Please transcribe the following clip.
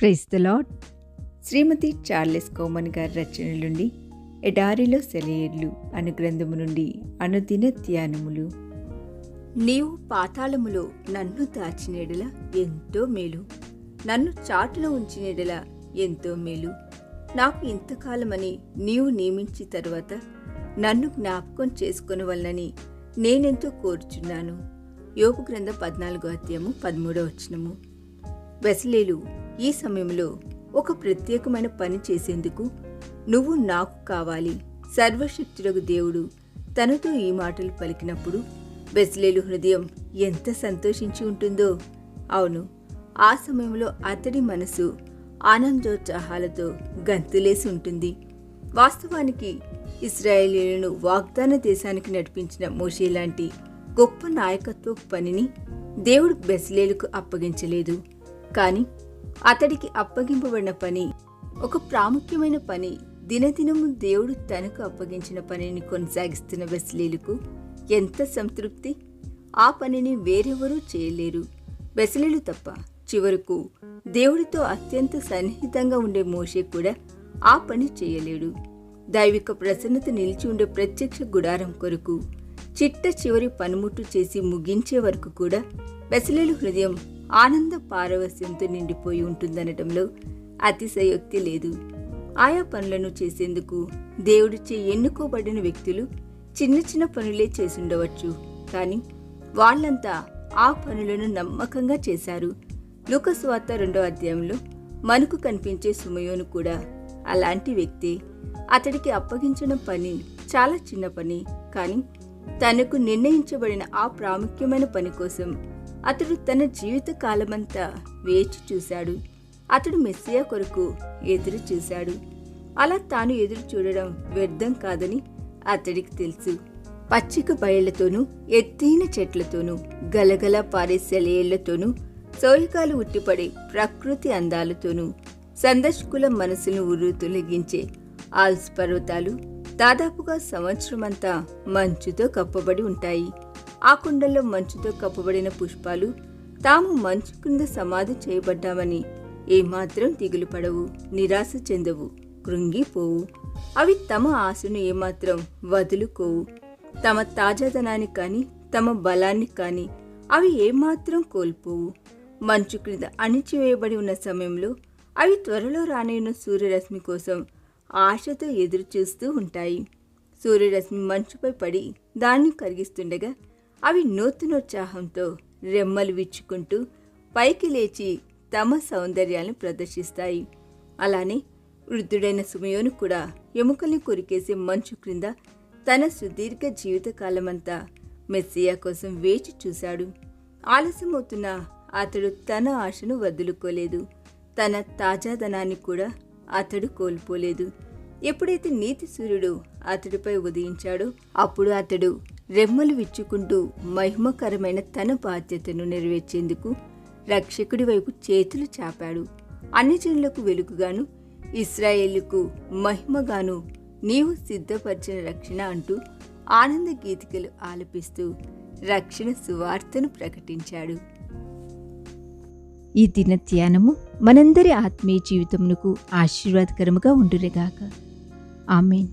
Praise the Lord Shrimati Charles Cowman గారి రచన నుండి ఎడారిలో సెలయేర్లు అను గ్రంథము నుండి అనుదిన ధ్యానములు. నీవు పాతాళములో నన్ను దాచినెడల ఎంతో మేలు. నన్ను చాటులో ఉంచినెడల ఎంతో మేలు. నాకు ఇంతకాలమని నీవు నియమించి తరువాత నన్ను జ్ఞాపకం చేసుకుని వల్లని నేనెంతో కోరుచున్నాను. యోపు గ్రంథం పద్నాలుగో అధ్యాయము పదమూడవ వచనము. వెసలేలు ఈ సమయంలో ఒక ప్రత్యేకమైన పని చేసేందుకు నువ్వు నాకు కావాలి. సర్వశక్తులకు దేవుడు తనతో ఈ మాటలు పలికినప్పుడు బెస్లేలు హృదయం ఎంత సంతోషించి ఉంటుందో. అవును ఆ సమయంలో అతడి మనసు ఆనందోత్సాహాలతో గంతులేసి ఉంటుంది. వాస్తవానికి ఇస్రాయేలీలను వాగ్దాన దేశానికి నడిపించిన మోషే లాంటి గొప్ప నాయకత్వ పనిని దేవుడు బెస్లేలకు అప్పగించలేదు. కానీ అతడికి అప్పగింపబడిన పని ఒక ప్రాముఖ్యమైన పని దినదినము దేవుడు తనకు అప్పగించిన పనిని కొనసాగిస్తున్న బెస్లేలుకు ఎంత సంతృప్తి? ఆ పనిని వేరెవరూ చేయలేరు. బెసలీలు తప్ప చివరకు దేవుడితో అత్యంత సన్నిహితంగా ఉండే మోషే కూడా ఆ పని చేయలేడు. దైవిక ప్రసన్నత నిలిచి ఉండే ప్రత్యక్ష గుడారం కొరకు చిట్ట చివరి పనిముట్టు చేసి ముగించే వరకు కూడా బెసలేలు హృదయం ఆనంద పారవస్యంతో నిండిపోయి ఉంటుందనటంలో అతిశయోక్తి లేదు. ఆయా పనులను చేసేందుకు దేవుడిచే ఎన్నుకోబడిన వ్యక్తులు చిన్న చిన్న పనులే చేసుండవచ్చు. కానీ వాళ్ళంతా ఆ పనులను నమ్మకంగా చేశారు. లూకస్ రెండో అధ్యాయంలో మనకు కనిపించే సుమయోను కూడా అలాంటి వ్యక్తి. అతడికి అప్పగించిన పని చాలా చిన్న పని. కానీ తనకు నిర్ణయించబడిన ఆ ప్రాముఖ్యమైన పని కోసం అతడు తన జీవిత కాలమంతా వేచి చూశాడు. అతడు మెస్సియా కొరకు ఎదురు చూశాడు. అలా తాను ఎదురు చూడడం వ్యర్థం కాదని అతడికి తెలుసు. పచ్చిక బయళ్ళతోనూ ఎత్తైన చెట్లతోనూ గలగల పారే సెలయేళ్ళతోనూ సోయకాలు ఉట్టిపడే ప్రకృతి అందాలతోనూ సందర్శకుల మనసును ఉరు తొలగించే ఆల్స్ పర్వతాలు దాదాపుగా సంవత్సరమంతా మంచుతో కప్పబడి ఉంటాయి. ఆ కుండల్లో మంచుతో కప్పబడిన పుష్పాలు తాము మంచు కింద సమాధి చేయబడ్డామని ఏమాత్రం దిగులు పడవు నిరాశ చెందవు కృంగిపోవు. అవి తమ ఆశను ఏమాత్రం వదులుకోవు. తమ తాజాదనాన్ని కానీ తమ బలాన్ని కానీ అవి ఏమాత్రం కోల్పోవు. మంచు క్రింద అణిచివేయబడి ఉన్న సమయంలో అవి త్వరలో రానున్న సూర్యరశ్మి కోసం ఆశతో ఎదురు చూస్తూ ఉంటాయి. సూర్యరశ్మి మంచుపై పడి దాన్ని కరిగిస్తుండగా అవి నూతనోత్సాహంతో రెమ్మలు విచ్చుకుంటూ పైకి లేచి తమ సౌందర్యాలను ప్రదర్శిస్తాయి. అలానే వృద్ధుడైన సుమయోను కూడా ఎముకల్ని కొరికేసే మంచు క్రింద తన సుదీర్ఘ జీవితకాలమంతా మెస్సియా కోసం వేచి చూశాడు. ఆలస్యమవుతున్న అతడు తన ఆశను వదులుకోలేదు. తన తాజాదనాన్ని కూడా అతడు కోల్పోలేదు. ఎప్పుడైతే నీతి సూర్యుడు అతడిపై ఉదయించాడో అప్పుడు అతడు రెమ్మలు విచ్చుకుంటూ మహిమకరమైన తన బాధ్యతను నెరవేర్చేందుకు రక్షకుడి వైపు చేతులు చాపాడు. అన్ని జనులకు వెలుగుగాను ఇస్రాయేలుకు మహిమగాను నీవు సిద్ధపరిచిన రక్షణ అంటూ ఆనంద గీతికలు ఆలపిస్తూ రక్షణ సువార్తను ప్రకటించాడు. ఈ దిన ధ్యానము మనందరి ఆత్మీయ జీవితమునకు ఆశీర్వాదకరముగా ఉండురేగాక ఆమెన్.